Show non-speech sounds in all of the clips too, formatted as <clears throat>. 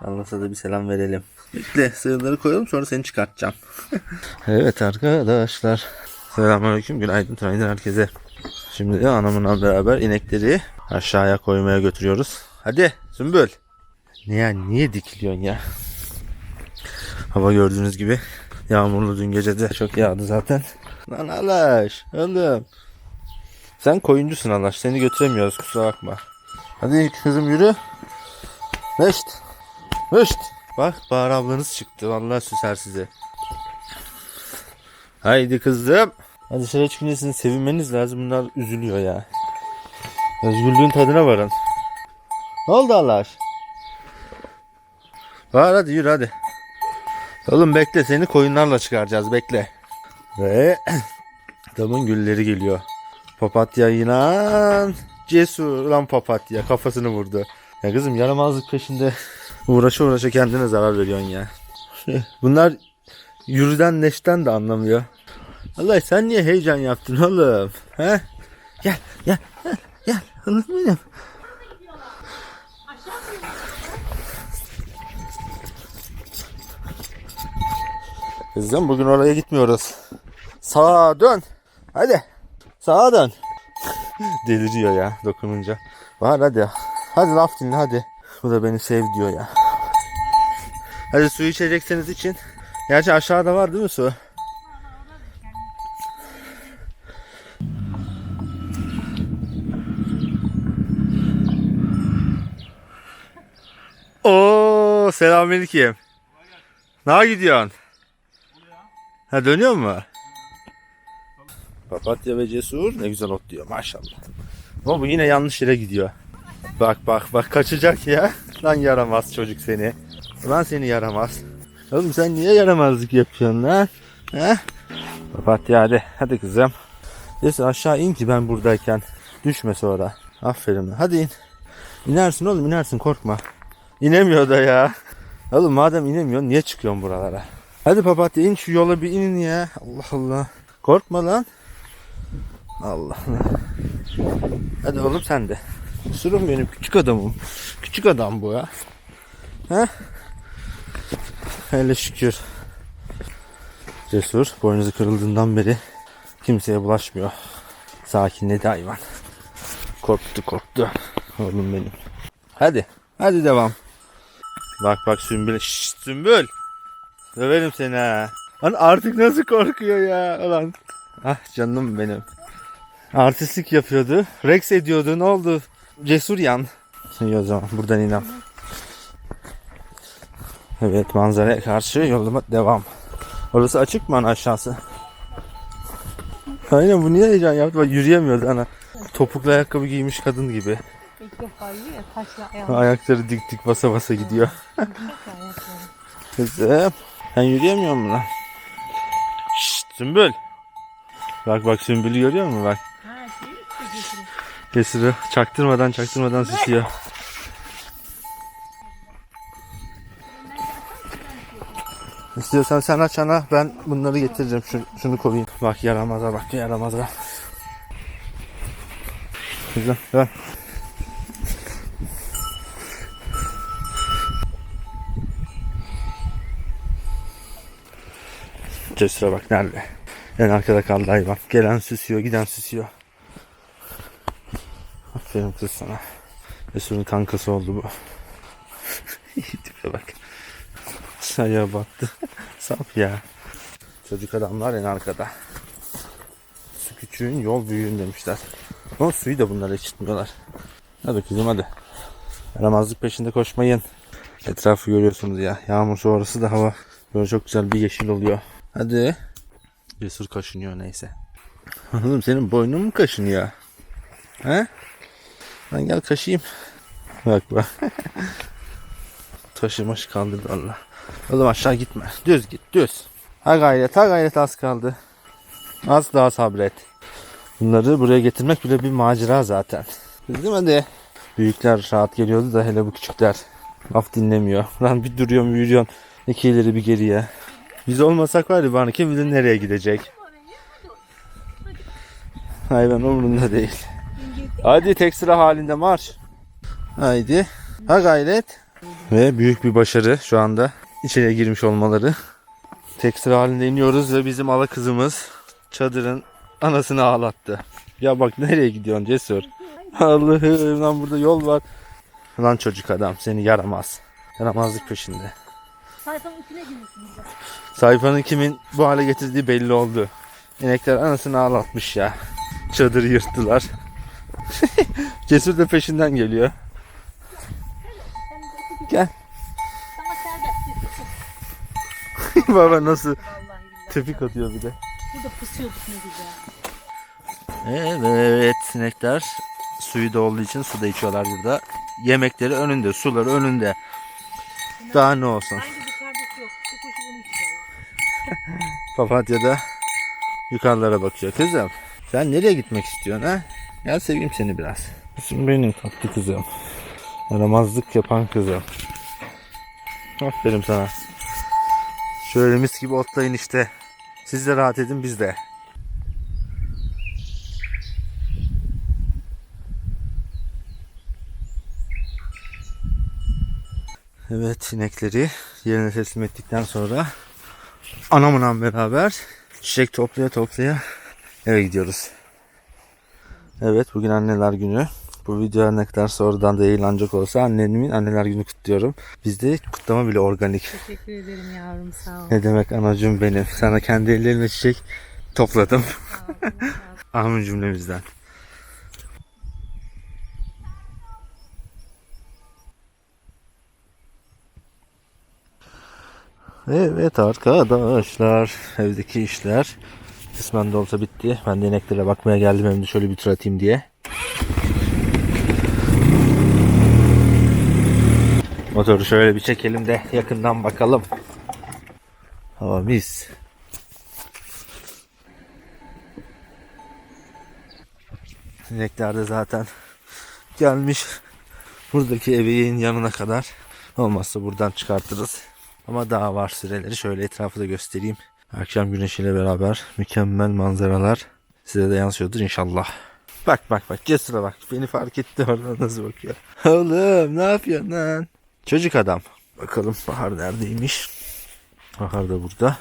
Anlasa da bir selam verelim. Bekle sığırları koyalım sonra seni çıkartacağım. <laughs> evet arkadaşlar. Selamünaleyküm. Günaydın. Günaydın herkese. Şimdi de anamla beraber inekleri aşağıya koymaya götürüyoruz. Hadi Sümbül. Niye, niye dikiliyorsun ya? Hava gördüğünüz gibi yağmurlu dün gece de çok yağdı zaten. Lan Alaş oğlum. Sen koyuncusun Alaş. Seni götüremiyoruz kusura bakma. Hadi kızım yürü. Neşt. Neşt. Bak Bahar ablanız çıktı. Vallahi süser size. Haydi kızım. Hadi dışarı çıkınca sizin sevinmeniz lazım. Bunlar üzülüyor ya. Özgürlüğün tadına varın. Ne oldu Allah? Bahar hadi yürü hadi. Oğlum bekle seni koyunlarla çıkaracağız bekle. Ve <clears throat> damın gülleri geliyor. Papatya inan. Cesur lan papatya kafasını vurdu. Ya kızım yaramazlık peşinde uğraşa uğraşa kendine zarar veriyorsun ya. <laughs> Bunlar yürüden neşten de anlamıyor. Allah sen niye heyecan yaptın oğlum? He? Gel gel gel gel benim. Kızım bugün oraya gitmiyoruz. Sağa dön. Hadi. Sağa dön. <laughs> Deliriyor ya dokununca. Var hadi. Hadi laf dinle hadi. Bu da beni sev diyor ya. Hadi su içecekseniz için. Gerçi aşağıda var değil mi su? Oo selamünaleyküm. Nereye gidiyorsun? Ha dönüyor mu? Papatya ve cesur ne güzel ot diyor maşallah. Ama bu yine yanlış yere gidiyor. Bak bak bak kaçacak ya. Lan yaramaz çocuk seni. Lan seni yaramaz. Oğlum sen niye yaramazlık yapıyorsun lan? He? Papatya hadi. Hadi kızım. Cesur aşağı in ki ben buradayken. Düşme sonra. Aferin. Hadi in. İnersin oğlum inersin korkma. İnemiyor da ya. Oğlum madem inemiyorsun niye çıkıyorsun buralara? Hadi papatya in şu yola bir inin ya. Allah Allah. Korkma lan. Allah Allah. Hadi oğlum sen de. Sürüm benim küçük adamım. Küçük adam bu ya. He? Hele şükür. Cesur boynuzu kırıldığından beri kimseye bulaşmıyor. Sakinledi hayvan. Korktu korktu. Oğlum benim. Hadi. Hadi devam. Bak bak Sümbül. Şşş Sümbül. Döverim seni ha. Lan artık nasıl korkuyor ya. Ulan. Ah canım benim. Artistlik yapıyordu. Rex ediyordu. Ne oldu? Cesur yan. İyi o zaman buradan inem. Evet manzaraya karşı yoluma devam. Orası açık mı ana aşağısı? Aynen bu niye heyecan yaptı? Bak yürüyemiyordu ana. Topuklu ayakkabı giymiş kadın gibi. İlk defa yiyor ya taşla ayağını Ayakları dik dik basa basa gidiyor. Kızım. Sen yürüyemiyor musun lan? Şşt Sümbül. Bak bak Sümbül'ü görüyor musun bak. Kesiri çaktırmadan çaktırmadan süsüyor. İstiyorsan sen aç ana ben bunları getireceğim. Şu, şunu koyayım. Bak yaramaza bak yaramaza. Güzel ver. Cesure bak nerede? En arkada kaldı hayvan. Gelen süsüyor, giden süsüyor. Aferin kız sana. Cesur'un kankası oldu bu. <laughs> Tipe bak. Ayağa battı. Sap ya. Çocuk adamlar en arkada. Su küçüğün yol büyüğün demişler. Ama suyu da bunlara içitmiyorlar. Hadi kızım hadi. Yaramazlık peşinde koşmayın. Etrafı görüyorsunuz ya. Yağmur sonrası da hava böyle çok güzel bir yeşil oluyor. Hadi. Cesur kaşınıyor neyse. Oğlum senin boynun mu kaşınıyor? He? Ben gel kaşıyım. Bak bak. <laughs> Taşı maşı kaldırdı Allah. Oğlum aşağı gitme. Düz git düz. Ha gayret ha gayret az kaldı. Az daha sabret. Bunları buraya getirmek bile bir macera zaten. Değil mi hadi? Büyükler rahat geliyordu da hele bu küçükler. Laf dinlemiyor. Lan bir duruyorum yürüyorsun. İki ileri bir geriye. Biz olmasak var ya bana kim bilir nereye gidecek. Hayvan umurunda değil. Hadi tek sıra halinde marş. Haydi. Ha gayret. Ve büyük bir başarı şu anda içeriye girmiş olmaları. Tek sıra halinde iniyoruz ve bizim ala kızımız çadırın anasını ağlattı. Ya bak nereye gidiyorsun Cesur? Allah'ım lan burada yol var. Lan çocuk adam seni yaramaz. Yaramazlık peşinde. Sayfanın içine girmişsiniz. bak. Sayfanın kimin bu hale getirdiği belli oldu. İnekler anasını ağlatmış ya. Çadırı yırttılar. <laughs> Cesur da peşinden geliyor. Gel. <laughs> Baba nasıl tepik atıyor bir de. Burada ne güzel. Evet sinekler suyu da olduğu için su da içiyorlar burada. Yemekleri önünde, suları önünde. Daha ne olsun. Papatya da yukarılara bakıyor. Kızım sen nereye gitmek istiyorsun ha? Gel seveyim seni biraz. Kızım benim tatlı kızım. Yaramazlık yapan kızım. Aferin sana. Şöyle mis gibi otlayın işte. Siz de rahat edin biz de. Evet inekleri yerine teslim ettikten sonra anamla beraber çiçek toplaya toplaya eve gidiyoruz. Evet bugün anneler günü. Bu video ne kadar sonradan da yayınlanacak olsa annemin anneler günü kutluyorum. Bizde kutlama bile organik. Teşekkür ederim yavrum sağ ol. Ne demek anacığım benim. Sana kendi ellerimle çiçek topladım. Amin cümlemizden. Evet arkadaşlar evdeki işler kısmen de olsa bitti. Ben de ineklere bakmaya geldim hem de şöyle bir tur atayım diye. Motoru şöyle bir çekelim de yakından bakalım. Hava mis. İnekler de zaten gelmiş. Buradaki eveğin yanına kadar. Olmazsa buradan çıkartırız. Ama daha var süreleri. Şöyle etrafı da göstereyim. Akşam güneşiyle beraber mükemmel manzaralar size de yansıyordur inşallah. Bak bak bak Cesur'a bak. Beni fark etti orada nasıl bakıyor. <laughs> Oğlum ne yapıyorsun lan? Çocuk adam. Bakalım Bahar neredeymiş? Bahar da burada.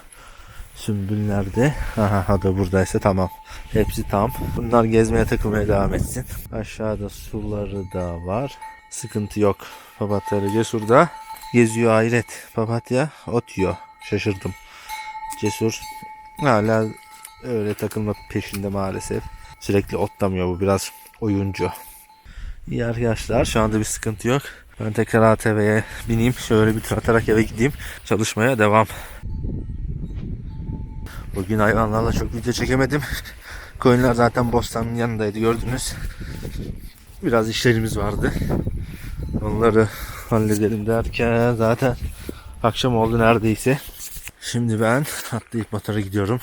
Sümbül nerede? Aha ha da buradaysa tamam. Hepsi tam. Bunlar gezmeye takılmaya devam etsin. Aşağıda suları da var. Sıkıntı yok. Papatyaları Cesur da geziyor hayret. Papatya ot yiyor. Şaşırdım. Cesur hala öyle takılma peşinde maalesef. Sürekli otlamıyor bu biraz oyuncu. İyi arkadaşlar şu anda bir sıkıntı yok. Ben tekrar ATV'ye bineyim. Şöyle bir tur atarak eve gideyim. Çalışmaya devam. Bugün hayvanlarla çok video çekemedim. Koyunlar zaten bostanın yanındaydı gördünüz. Biraz işlerimiz vardı. Onları halledelim derken zaten akşam oldu neredeyse. Şimdi ben <laughs> atlayıp motora gidiyorum.